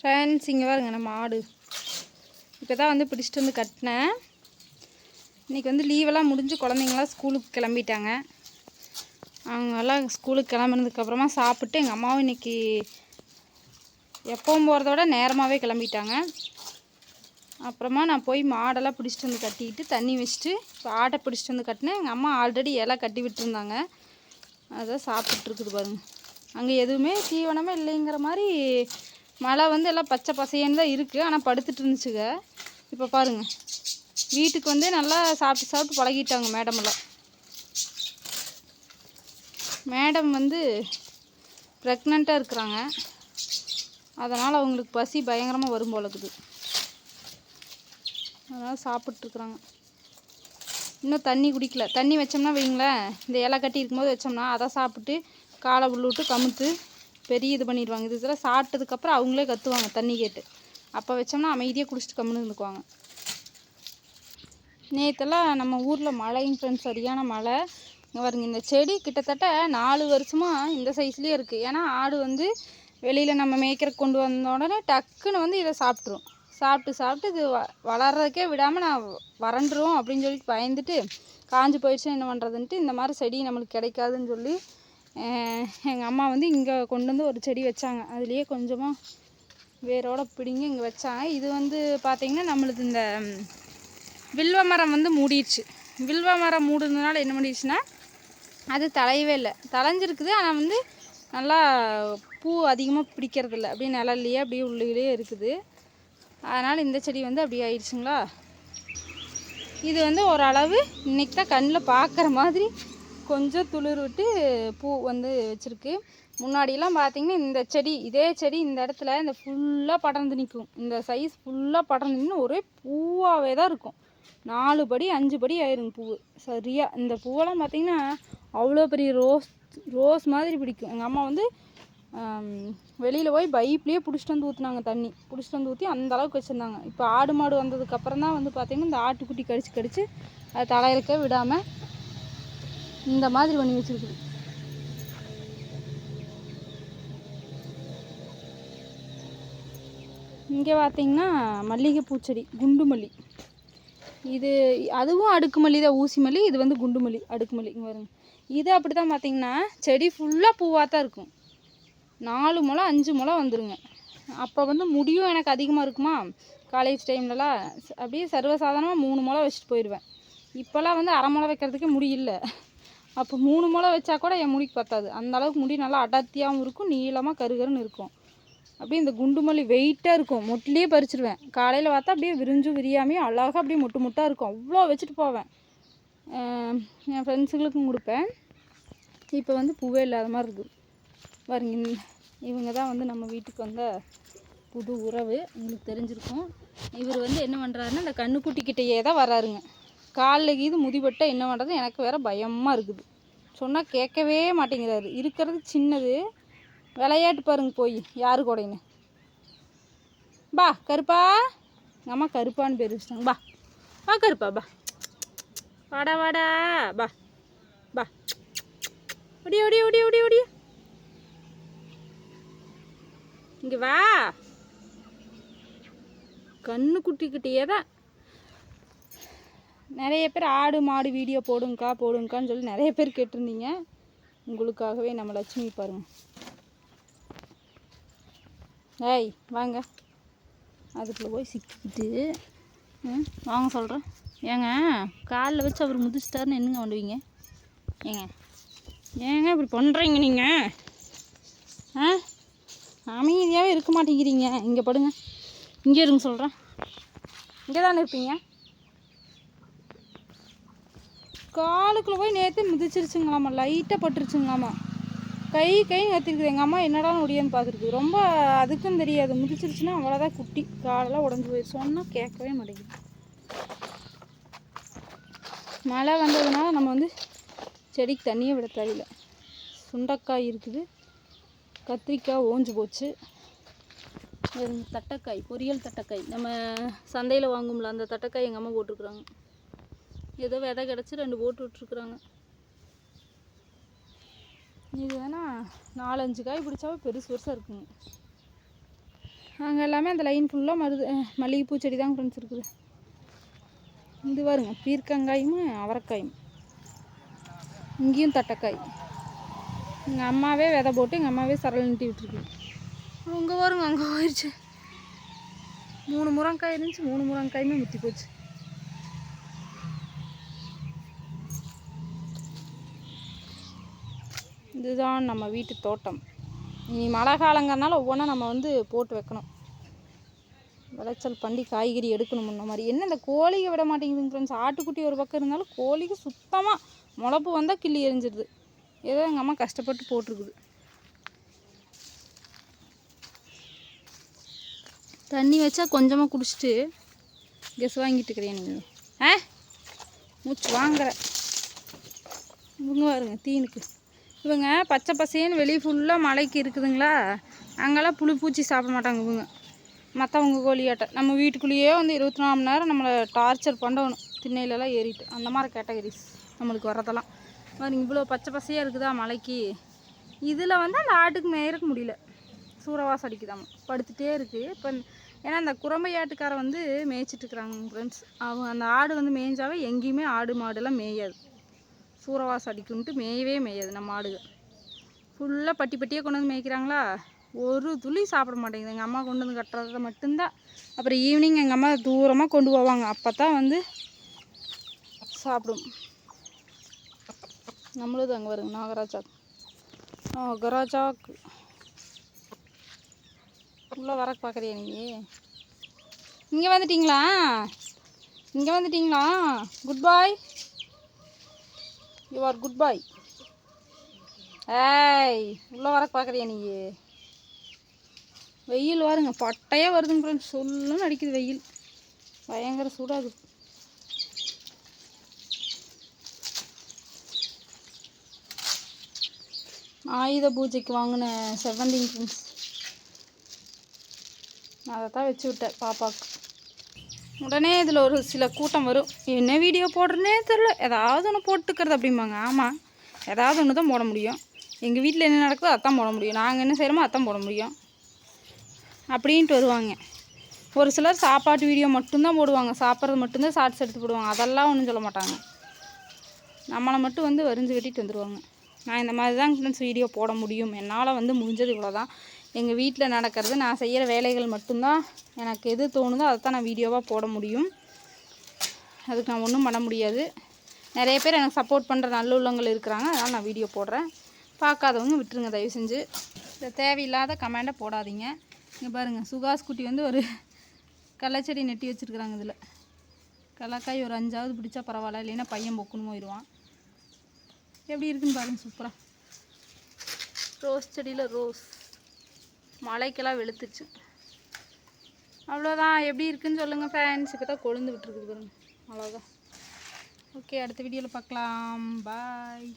Friends இங்கே பாருங்க நம்ம ஆடு. இப்போ தான் வந்து பிடிச்சிட்டு வந்து கட்டினேன். இன்றைக்கி வந்து லீவெல்லாம் முடிஞ்சு குழந்தைங்களாம் ஸ்கூலுக்கு கிளம்பிட்டாங்க. அவங்கெல்லாம் ஸ்கூலுக்கு கிளம்புனதுக்கப்புறமா சாப்பிட்டு எங்கள் அம்மாவும் இன்றைக்கி எப்பவும் போகிறத விட நேரமாகவே கிளம்பிட்டாங்க. அப்புறமா நான் போய் மாடெல்லாம் பிடிச்சிட்டு வந்து கட்டிக்கிட்டு தண்ணி வச்சுட்டு இப்போ ஆட்டை பிடிச்சிட்டு வந்து கட்டினேன். எங்கள் அம்மா ஆல்ரெடி இலை கட்டி விட்டுருந்தாங்க. அதை சாப்பிட்ருக்குது பாருங்க. அங்கே எதுவுமே தீவனமே இல்லைங்கிற மாதிரி மழை வந்து எல்லாம் பச்சை பசையன்னு தான் இருக்குது ஆனால் படுத்துட்டு இருந்துச்சுங்க. இப்போ பாருங்க. வீட்டுக்கு வந்து நல்லா சாப்பிட்டு சாப்பிட்டு பழகிட்டாங்க மேடமெல்லாம் மேடம் வந்து ப்ரெக்னெண்ட்டாக இருக்கிறாங்க. அதனால் அவங்களுக்கு பசி பயங்கரமாக வரும் போல இருக்குது. அதனால் சாப்பிட்ருக்குறாங்க இன்னும் தண்ணி குடிக்கல. தண்ணி வச்சோம்னா வைங்களேன் இந்த இலை கட்டி இருக்கும்போது வச்சோம்னா அதை சாப்பிட்டு காலை உள்ளுவிட்டு கமுத்து பெரிய இது பண்ணிடுவாங்க. இது இதெல்லாம் சாப்பிட்டதுக்கப்புறம் அவங்களே கத்துவாங்க தண்ணி கேட்டு. அப்போ வச்சோம்னா அமைதியாக குடிச்சிட்டு கம்முன்னு இருந்துக்குவாங்க. நேற்றுலாம் நம்ம ஊரில் மழைங்க ஃப்ரெண்ட்ஸ் சரியான மழை. இங்கே பாருங்க இந்த செடி கிட்டத்தட்ட நாலு வருஷமாக இந்த சைஸ்லேயே இருக்குது ஏன்னா ஆடு வந்து வெளியில் நம்ம மேய்க்கிறக்கு கொண்டு வந்த உடனே டக்குன்னு வந்து இதை சாப்பிட்ரும் சாப்பிட்டு சாப்பிட்டு இது வ வளர்றதுக்கே விடாமல் நான் வறண்டுரும் அப்படின்னு சொல்லிட்டு பயந்துட்டு காஞ்சு போயிடுச்சுன்னா என்ன பண்ணுறதுன்ட்டு இந்த மாதிரி செடி நம்மளுக்கு கிடைக்காதுன்னு சொல்லி எங்கள் அம்மா வந்து இங்கே கொண்டு வந்து ஒரு செடி வச்சாங்க. அதுலேயே கொஞ்சமாக வேரோட பிடுங்கி இங்கே வச்சாங்க. இது வந்து பார்த்திங்கன்னா நம்மளுக்கு இந்த வில்வ மரம் வந்து மூடிடுச்சு வில்வ மரம் மூடுனதுனால என்ன பண்ணிடுச்சுன்னா அது தலையவே இல்லை. தலைஞ்சிருக்குது ஆனால் வந்து நல்லா பூ அதிகமாக பிடிக்கிறதில்ல. அப்படியே நிழல்லையே அப்படியே உள்ளே இருக்குது. அதனால் இந்த செடி வந்து அப்படி ஆயிடுச்சுங்களா? இது வந்து ஓரளவு இன்னைக்கு தான் கண்ணில் பார்க்குற மாதிரி கொஞ்சம் துளிர் விட்டு பூ வந்து வச்சுருக்கு. முன்னாடியெல்லாம் பார்த்தீங்கன்னா இந்த செடி இதே செடி இந்த இடத்துல இந்த ஃபுல்லாக படர்ந்து நிற்கும் இந்த சைஸ் ஃபுல்லாக படர்ந்து நின்று ஒரே பூவாகவே தான் இருக்கும். நாலு படி அஞ்சு படி ஆயிருங்க பூவு. சரியாக இந்த பூவெல்லாம் பார்த்தீங்கன்னா அவ்வளோ பெரிய ரோஸ் ரோஸ் மாதிரி பிடிக்கும். எங்கள் அம்மா வந்து வெளியில் போய் பைப்லேயே பிடிச்சிட்டு வந்து ஊற்றுனாங்க தண்ணி. பிடிச்சிட்டு வந்து ஊற்றி அந்த அளவுக்கு வச்சுருந்தாங்க. இப்போ ஆடு மாடு வந்ததுக்கப்புறம் தான் வந்து பார்த்திங்கன்னா இந்த ஆட்டுக்குட்டி கடிச்சு கடிச்சு அதை தலையிறக்க விடாமல் இந்த மாதிரி பண்ணி வச்சுருக்குது இங்கே பார்த்தீங்கன்னா மல்லிகை பூச்செடி குண்டு மல்லி. இது அதுவும் அடுக்கு மல்லி தான் ஊசி மல்லி இது வந்து குண்டு மல்லி அடுக்கு மல்லி. இங்கே இது அப்படி தான் பார்த்தீங்கன்னா செடி ஃபுல்லாக பூவாக தான் இருக்கும். நாலு முளை அஞ்சு முளை வந்துருங்க. அப்போ வந்து முடியும் எனக்கு அதிகமாக இருக்குமா? காலேஜ் டைம்லலாம் அப்படியே சர்வசாதாரணமாக மூணு முளை வச்சுட்டு போயிடுவேன். இப்போல்லாம் வந்து அரை முளை வைக்கிறதுக்கே முடியல. அப்போ மூணு முளை வச்சா கூட என் முடிக்கு பத்தாது. அந்த அளவுக்கு முடி நல்லா அடர்த்தியாகவும் இருக்கும் நீளமாக கருகருன்னு இருக்கும். அப்படியே இந்த குண்டு மல்லி வெயிட்டாக இருக்கும். மொட்டிலேயே பறிச்சிருவேன். காலையில் பார்த்தா அப்படியே விரிஞ்சும் விரியாமையும் அழகாக அப்படியே மொட்டு மொட்டாக இருக்கும். அவ்வளோ வச்சுட்டு போவேன். என் ஃப்ரெண்ட்ஸுங்களுக்கும் கொடுப்பேன். இப்போ வந்து பூவே இல்லாத மாதிரி இருக்குது பாருங்க இவங்க தான் வந்து நம்ம வீட்டுக்கு வந்த புது உறவு. உங்களுக்கு தெரிஞ்சிருக்கும். இவர் வந்து என்ன பண்ணுறாருன்னா இந்த கண்ணுக்குட்டிக்கிட்டேயே தான் வராருங்க காலில் கீது முதிபட்ட என்ன பண்ணுறது எனக்கு வேறு பயமாக இருக்குது. சொன்னால் கேட்கவே மாட்டேங்கிறாரு. இருக்கிறது சின்னது. விளையாட்டு பாருங்க போய் யாரு கூடன்னு பா கருப்பா. எங்கள் அம்மா கருப்பான்னு பேர் வச்சிட்டாங்க. பா. பா கருப்பா பா. வாடா வாடா. பா. பா. ஒடிய ஒடி ஒடி ஒடி ஒடி இங்கே வா. கண்ணு குட்டிக்கிட்டே தான் நிறைய பேர் ஆடு மாடு வீடியோ போடுங்கக்கா போடுங்கக்கான்னு சொல்லி நிறைய பேர் கேட்டிருந்தீங்க. உங்களுக்காகவே நம்ம லட்சுமி பாருங்க. ஏய் வாங்க. அதுக்குள்ளே போய் சிக்கிக்கிட்டு ம், வாங்க சொல்கிறேன் ஏங்க காலில் வச்சு அவர் முதிச்சிட்டாருன்னு என்னங்க பண்ணுவீங்க? ஏங்க ஏங்க இப்படி பண்ணுறீங்க நீங்கள் ஆ? அமைதியாகவே இருக்க மாட்டேங்கிறீங்க. இங்கே படுங்க. இங்கே இருங்க சொல்கிறேன் இங்கே தானே இருப்பீங்க? காலுக்குள்ளே போய் நேற்று மிதிச்சிருச்சுங்களாமா லைட்டாக பட்டுருச்சுங்களாமா. கை கை கத்திருக்குது எங்கள் அம்மா என்னடா முடியும்னு பார்த்துருக்கு ரொம்ப அதுக்கும் தெரியாது. முதிச்சிருச்சுன்னா அவ்வளோதான் குட்டி. காலெல்லாம் உடஞ்சி போயிடுச்சு. சொன்னால் கேட்கவே மாட்டேங்குது. மழை வந்ததுனால நம்ம வந்து செடிக்கு தண்ணியே விட தெரியல சுண்டக்காய் இருக்குது. கத்திரிக்காய் ஓஞ்சு போச்சு. தட்டைக்காய் பொரியல் தட்டைக்காய். நம்ம சந்தையில் வாங்கும்ல அந்த தட்டைக்காய் எங்கள் அம்மா போட்டிருக்குறாங்க. ஏதோ விதை கிடச்சி ரெண்டு போட்டு விட்ருக்குறாங்க இது வேணா நாலஞ்சு காய் பிடிச்சாவே பெருசு பெருசாக இருக்குங்க. அங்கே எல்லாமே அந்த லைன் ஃபுல்லாக மருது மல்லிகைப்பூ செடி தான் ஃப்ரெண்ட்ஸ் இருக்குது. இது பாருங்க பீர்க்கங்காயும் அவரைக்காயும். இங்கேயும் தட்டைக்காய். எங்கள் அம்மாவே விதை போட்டு எங்கள் அம்மாவே சரல் நிட்டி விட்டுருக்கு. அங்கே வருங்க அங்கே போயிடுச்சு மூணு முருங்காய் இருந்துச்சு மூணு முருங்காயுமே முத்தி போச்சு. இதுதான் நம்ம வீட்டு தோட்டம். இனி மழை காலங்கிறனால ஒவ்வொன்றா நம்ம வந்து போட்டு வைக்கணும். விளைச்சல் பண்ணி காய்கறி எடுக்கணும் முன்ன மாதிரி. என்ன இந்த கோழிக விட மாட்டேங்குதுங்க ஃப்ரெண்ட்ஸ் ஆட்டுக்குட்டி ஒரு பக்கம் இருந்தாலும் கோழிக்கு சுத்தமாக முளப்பு வந்தால் கிள்ளி எரிஞ்சிடுது ஏதோ எங்கள் அம்மா கஷ்டப்பட்டு போட்டிருக்குது. தண்ணி வச்சா கொஞ்சமாக குடிச்சிட்டு கெஸ் வாங்கிட்டு இருக்கிறேன் நீங்கள் ஆ? மூச்சு வாங்குற இவங்க பாருங்க தீனுக்கு இவங்க பச்சை பசேன்னு வெளியே ஃபுல்லாக மலைக்கு இருக்குதுங்களா? அங்கெல்லாம் புழு பூச்சி சாப்பிட மாட்டாங்க இவங்க. மற்றவங்க கோழியாட்ட. நம்ம வீட்டுக்குள்ளேயே வந்து இருபத்தி நாலு மணி நேரம் நம்மளை டார்ச்சர் பண்ணணும். திண்ணையிலலாம் ஏறிட்டு. அந்த மாதிரி கேட்டகரிஸ் நம்மளுக்கு வரதெல்லாம் பாருங்க இவ்வளோ பச்சை பசையாக இருக்குதா மலைக்கு? இதில் வந்து அந்த ஆட்டுக்கு மேயறக்கு முடியல. சூறவாசம் அடிக்குதாம். படுத்துகிட்டே இருக்குது இப்போ ஏன்னா அந்த குரம்பையாட்டுக்கார வந்து மேய்ச்சிட்டு இருக்கிறாங்க ஃப்ரெண்ட்ஸ் அவங்க அந்த ஆடு வந்து மேய்ஞ்சாவே எங்கேயுமே ஆடு மாடுலாம் மேயாது. சூறவாசம் அடிக்குன்ட்டு மேயவே மேயாது நம்ம ஆடுக ஃபுல்லாக பட்டி பட்டியாக கொண்டு வந்து மேய்க்கிறாங்களா? ஒரு துளி சாப்பிட மாட்டேங்குது. எங்கள் அம்மா கொண்டு வந்து கட்டுறத மட்டும்தான் அப்புறம் ஈவினிங் எங்கள் அம்மா தூரமாக கொண்டு போவாங்க. அப்போ தான் வந்து சாப்பிடும். நம்மளுது அங்கே வருங்க நாகராஜா. நாகராஜாக்கு. உள்ளே வர பார்க்குறியா நீ? இங்கே வந்துட்டிங்களா? இங்கே வந்துட்டிங்களா? Good boy you are good boy ஏய் உள்ளே வர பார்க்குறியா நீ வெயில் வாருங்க பட்டையாக வருதுங்க ஃப்ரெண்ட்ஸ் சொல்லுன்னு அடிக்குது வெயில். பயங்கர சூடாகுது ஆயுத பூஜைக்கு வாங்கின செவன்டீன் ஃப்ரெண்ட்ஸ் அதை தான் வச்சு விட்டேன் பாப்பாவுக்கு. உடனே இதில் ஒரு சில கூட்டம் வரும். என்ன வீடியோ போடுறனே தெரில ஏதாவது ஒன்று போட்டுக்கிறது அப்படிம்பாங்க. ஆமாம் ஏதாவது ஒன்று தான் போட முடியும். எங்கள் வீட்டில் என்ன நடக்குதோ அதான் போட முடியும். நாங்கள் என்ன செய்கிறோமோ அதான் போட முடியும். அப்படின்ட்டு வருவாங்க. ஒரு சிலர் சாப்பாட்டு வீடியோ மட்டும்தான் போடுவாங்க. சாப்பிட்றது மட்டும்தான் ஷார்ட்ஸ் எடுத்து போடுவாங்க. அதெல்லாம் ஒன்றும் சொல்ல மாட்டாங்க. நம்மளை மட்டும் வந்து வரிஞ்சு வெட்டிட்டு வந்துடுவாங்க நான் இந்த மாதிரி தான் ஃப்ரெண்ட்ஸ் வீடியோ போட முடியும். என்னால் வந்து முடிஞ்சது இவ்வளோ தான் எங்கள் வீட்டில் நடக்கிறது நான் செய்கிற வேலைகள் மட்டும்தான் எனக்கு எது தோணுதோ அதை தான் நான் வீடியோவாக போட முடியும். அதுக்கு நான் ஒன்றும் பண்ண முடியாது. நிறைய பேர் எனக்கு சப்போர்ட் பண்ணுற நல்ல உள்ளங்கள் இருக்கிறாங்க அதனால் நான் வீடியோ போடுறேன். பார்க்காதவங்க விட்டுருங்க தயவு செஞ்சு. இந்த தேவையில்லாத கமெண்டை போடாதீங்க. இங்கே பாருங்கள் சுகாஸ் குட்டி வந்து ஒரு கள்ளச்செடி நெட்டி வச்சுருக்குறாங்க இதில். கடலக்காய் ஒரு அஞ்சாவது பிடிச்சா பரவாயில்ல இல்லைன்னா பையன் பொக்குன்னு போயிடுவான். எப்படி இருக்குன்னு பாருங்கள் சூப்பராக ரோஸ் செடியில் ரோஸ் மலைக்கெல்லாம் வெளுத்துச்சு. அவ்வளோதான். எப்படி இருக்குன்னு சொல்லுங்கள் ஃபேன்ஸ் இப்போ தான் கொழுந்து விட்டுருக்குது பாருங்க. அவ்வளோதான். ஓகே அடுத்த வீடியோவில் பார்க்கலாம். பாய்